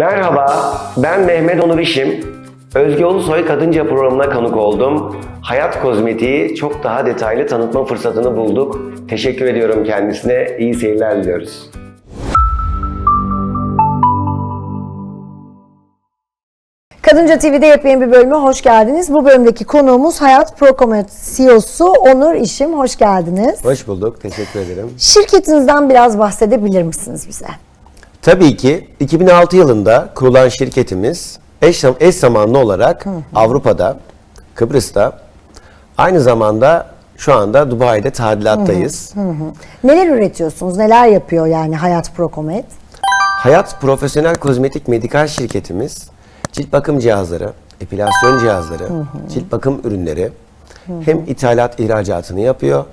Merhaba, ben Mehmet Onur İşim. Özge Ulusoy Kadınca programına konuk oldum. Hayat Kozmetiği çok daha detaylı tanıtma fırsatını bulduk. Teşekkür ediyorum kendisine. İyi seyirler diliyoruz. Kadınca TV'de yepyeni bir bölüme hoş geldiniz. Bu bölümdeki konuğumuz Hayat Prokomet CEO'su Onur İşim. Hoş geldiniz. Hoş bulduk. Teşekkür ederim. Şirketinizden biraz bahsedebilir misiniz bize? Tabii ki 2006 yılında kurulan şirketimiz eş, eş zamanlı olarak Avrupa'da, Kıbrıs'ta, aynı zamanda şu anda Dubai'de tadilattayız. Neler üretiyorsunuz? Neler yapıyor yani Hayat Prokomet? Hayat profesyonel kozmetik medikal şirketimiz cilt bakım cihazları, epilasyon cihazları, cilt bakım ürünleri hem ithalat ihracatını yapıyor.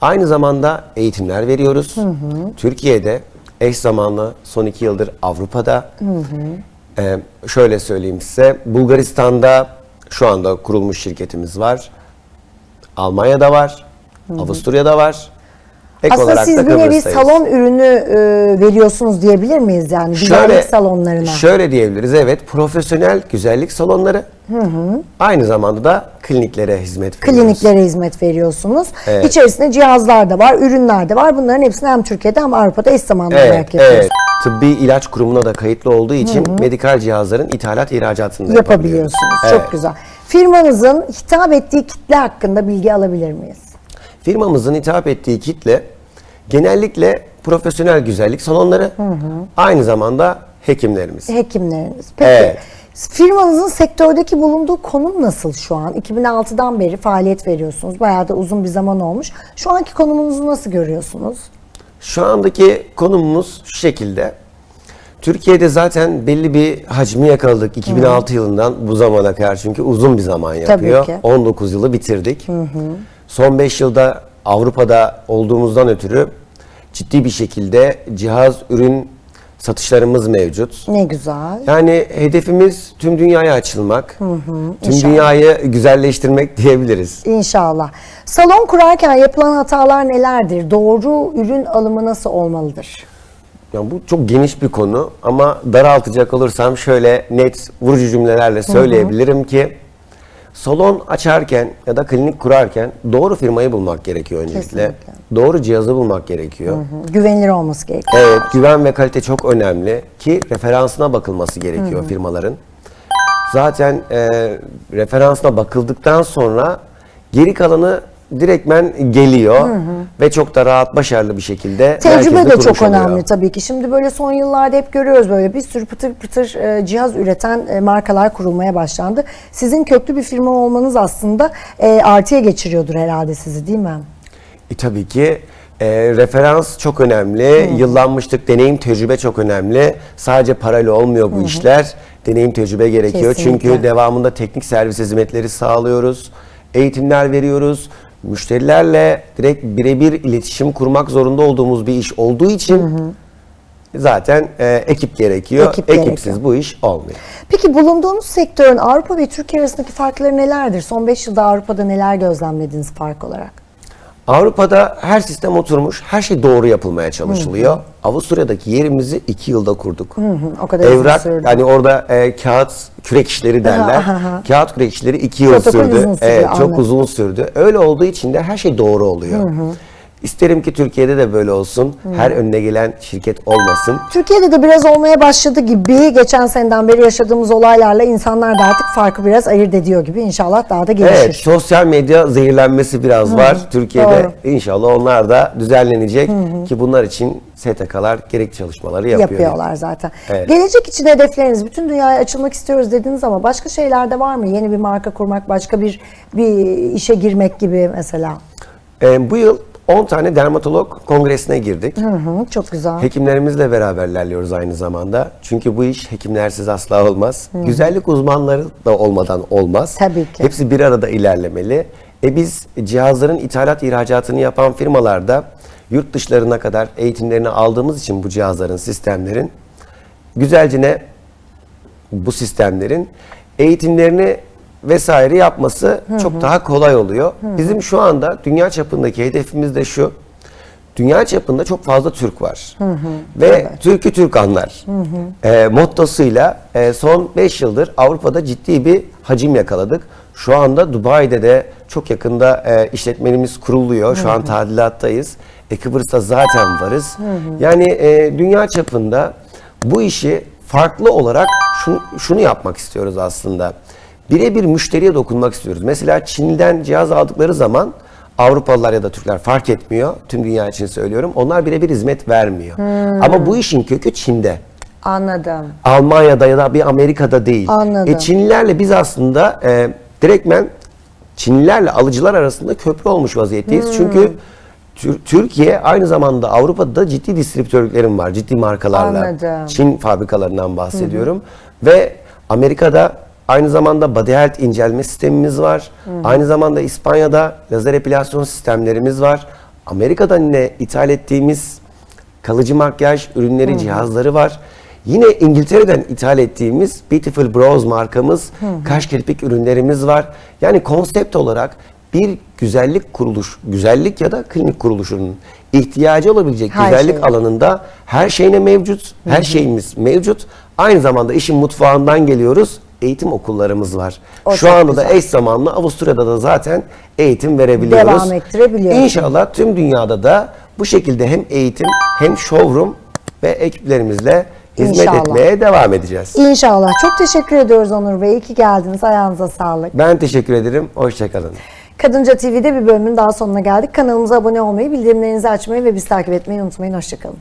Aynı zamanda eğitimler veriyoruz. Türkiye'de eş zamanlı son iki yıldır Avrupa'da. Ee, şöyle söyleyeyim size Bulgaristan'da şu anda kurulmuş şirketimiz var. Almanya'da var. Avusturya'da var. Ek Aslında olarak siz da bir nevi Kıbrıs'tayız. salon ürünü e, veriyorsunuz diyebilir miyiz yani güzellik salonlarına? Şöyle diyebiliriz evet profesyonel güzellik salonları aynı zamanda da kliniklere hizmet veriyoruz. Kliniklere hizmet veriyorsunuz. Evet. İçerisinde cihazlar da var, ürünler de var. Bunların hepsini hem Türkiye'de hem Avrupa'da eş zamanlı Evet, olarak yapıyorsunuz. evet. Tıbbi ilaç kurumuna da kayıtlı olduğu için medikal cihazların ithalat ihracatını da. Yapabiliyorsunuz. Evet. Çok güzel. Firmanızın hitap ettiği kitle hakkında bilgi alabilir miyiz? Firmamızın hitap ettiği kitle genellikle profesyonel güzellik salonları aynı zamanda hekimlerimiz. Hekimleriniz. Peki Evet. firmanızın sektördeki bulunduğu konum nasıl şu an? 2006'dan beri faaliyet veriyorsunuz. Bayağı da uzun bir zaman olmuş. Şu anki konumunuzu nasıl görüyorsunuz? Şu andaki konumumuz şu şekilde. Türkiye'de zaten belli bir hacmi yakaladık 2006 yılından bu zamana kadar çünkü uzun bir zaman yapıyor. ki. 19 yılı bitirdik. Son 5 yılda Avrupa'da olduğumuzdan ötürü ciddi bir şekilde cihaz, ürün satışlarımız mevcut. Ne güzel. Yani hedefimiz tüm dünyaya açılmak, tüm İnşallah. dünyayı güzelleştirmek diyebiliriz. İnşallah. Salon kurarken yapılan hatalar nelerdir? Doğru ürün alımı nasıl olmalıdır? Yani bu çok geniş bir konu ama daraltacak olursam şöyle net vurucu cümlelerle söyleyebilirim ki salon açarken ya da klinik kurarken doğru firmayı bulmak gerekiyor öncelikle. Kesinlikle. Doğru cihazı bulmak gerekiyor. Güvenilir olması gerekiyor. Evet, güven ve kalite çok önemli ki referansına bakılması gerekiyor firmaların. Zaten e, referansına bakıldıktan sonra geri kalanı direktmen geliyor ve çok da rahat başarılı bir şekilde Tecrübe de çok kurmuş oluyor. önemli tabii ki. Şimdi böyle son yıllarda hep görüyoruz böyle bir sürü pıtır pıtır e, cihaz üreten e, markalar kurulmaya başlandı. Sizin köklü bir firma olmanız aslında e, artıya geçiriyordur herhalde sizi değil mi? E, tabii ki e, referans çok önemli, yıllanmışlık, deneyim, tecrübe çok önemli. Sadece parayla olmuyor bu işler. Deneyim, tecrübe gerekiyor. Kesinlikle. Çünkü devamında teknik servis hizmetleri sağlıyoruz. Eğitimler veriyoruz. Müşterilerle direkt birebir iletişim kurmak zorunda olduğumuz bir iş olduğu için zaten e, ekip gerekiyor. Ekip Ekipsiz gerekiyor. bu iş olmuyor. Peki bulunduğunuz sektörün Avrupa ve Türkiye arasındaki farkları nelerdir? Son 5 yılda Avrupa'da neler gözlemlediniz fark olarak? Avrupa'da her sistem oturmuş, her şey doğru yapılmaya çalışılıyor. Avusturya'daki yerimizi iki yılda kurduk. o kadar Evrak, sürdü. yani orada e, kağıt kürek işleri derler. Aha. kağıt kürek işleri iki yıl Protokol sürdü. uzun sürüyor, evet, çok uzun sürdü. Öyle olduğu için de her şey doğru oluyor. İsterim ki Türkiye'de de böyle olsun. Her önüne gelen şirket olmasın. Türkiye'de de biraz olmaya başladı gibi geçen seneden beri yaşadığımız olaylarla insanlar da artık farkı biraz ayırt ediyor gibi inşallah daha da gelişir. Evet, sosyal medya zehirlenmesi biraz var Türkiye'de. doğru. İnşallah onlar da düzenlenecek ki bunlar için STK'lar gerekli çalışmaları yapıyor. yapıyorlar zaten. Evet. Gelecek için hedefleriniz bütün dünyaya açılmak istiyoruz dediniz ama başka şeyler de var mı? Yeni bir marka kurmak, başka bir bir işe girmek gibi mesela. Ee, bu yıl 10 tane dermatolog kongresine girdik. Hı hı, çok güzel. Hekimlerimizle beraber ilerliyoruz aynı zamanda. Çünkü bu iş hekimlersiz asla olmaz. Güzellik uzmanları da olmadan olmaz. Tabii ki. Hepsi bir arada ilerlemeli. E biz cihazların ithalat ihracatını yapan firmalarda yurt dışlarına kadar eğitimlerini aldığımız için bu cihazların, sistemlerin güzelcine bu sistemlerin eğitimlerini vesaire yapması çok daha kolay oluyor. Bizim şu anda dünya çapındaki hedefimiz de şu. dünya çapında çok fazla Türk var. Ve Türk'ü Türk anlar. E, mottosuyla e, son 5 yıldır Avrupa'da ciddi bir hacim yakaladık. Şu anda Dubai'de de çok yakında e, işletmenimiz kuruluyor. Şu an tadilattayız. E, Kıbrıs'ta zaten varız. Yani e, dünya çapında bu işi farklı olarak şunu, şunu yapmak istiyoruz aslında. Birebir müşteriye dokunmak istiyoruz. Mesela Çin'den cihaz aldıkları zaman Avrupalılar ya da Türkler fark etmiyor. Tüm dünya için söylüyorum. Onlar birebir hizmet vermiyor. Ama bu işin kökü Çin'de. Anladım. Almanya'da ya da bir Amerika'da değil. Anladım. E, Çinlilerle biz aslında e, direktmen Çinlilerle alıcılar arasında köprü olmuş vaziyetteyiz. Hmm. Çünkü Tür- Türkiye aynı zamanda Avrupa'da da ciddi distribütörlüklerim var. Ciddi markalarla. Anladım. Çin fabrikalarından bahsediyorum. Ve Amerika'da aynı zamanda body health incelme sistemimiz var. Aynı zamanda İspanya'da lazer epilasyon sistemlerimiz var. Amerika'dan yine ithal ettiğimiz kalıcı makyaj ürünleri, cihazları var. Yine İngiltere'den ithal ettiğimiz Beautiful Brows markamız, kaş kirpik ürünlerimiz var. Yani konsept olarak bir güzellik kuruluş, güzellik ya da klinik kuruluşunun ihtiyacı olabilecek Her güzellik şey. alanında her şeyine mevcut, her şeyimiz mevcut. Aynı zamanda işin mutfağından geliyoruz. Eğitim okullarımız var. O Şu anda da eş zamanlı Avusturya'da da zaten eğitim verebiliyoruz. Devam ettirebiliyoruz. İnşallah tüm dünyada da bu şekilde hem eğitim hem showroom ve ekiplerimizle hizmet İnşallah. etmeye devam edeceğiz. İnşallah. Çok teşekkür ediyoruz Onur Bey. İyi ki geldiniz. Ayağınıza sağlık. Ben teşekkür ederim. Hoşçakalın. Kadınca TV'de bir bölümün daha sonuna geldik. Kanalımıza abone olmayı, bildirimlerinizi açmayı ve bizi takip etmeyi unutmayın. Hoşçakalın.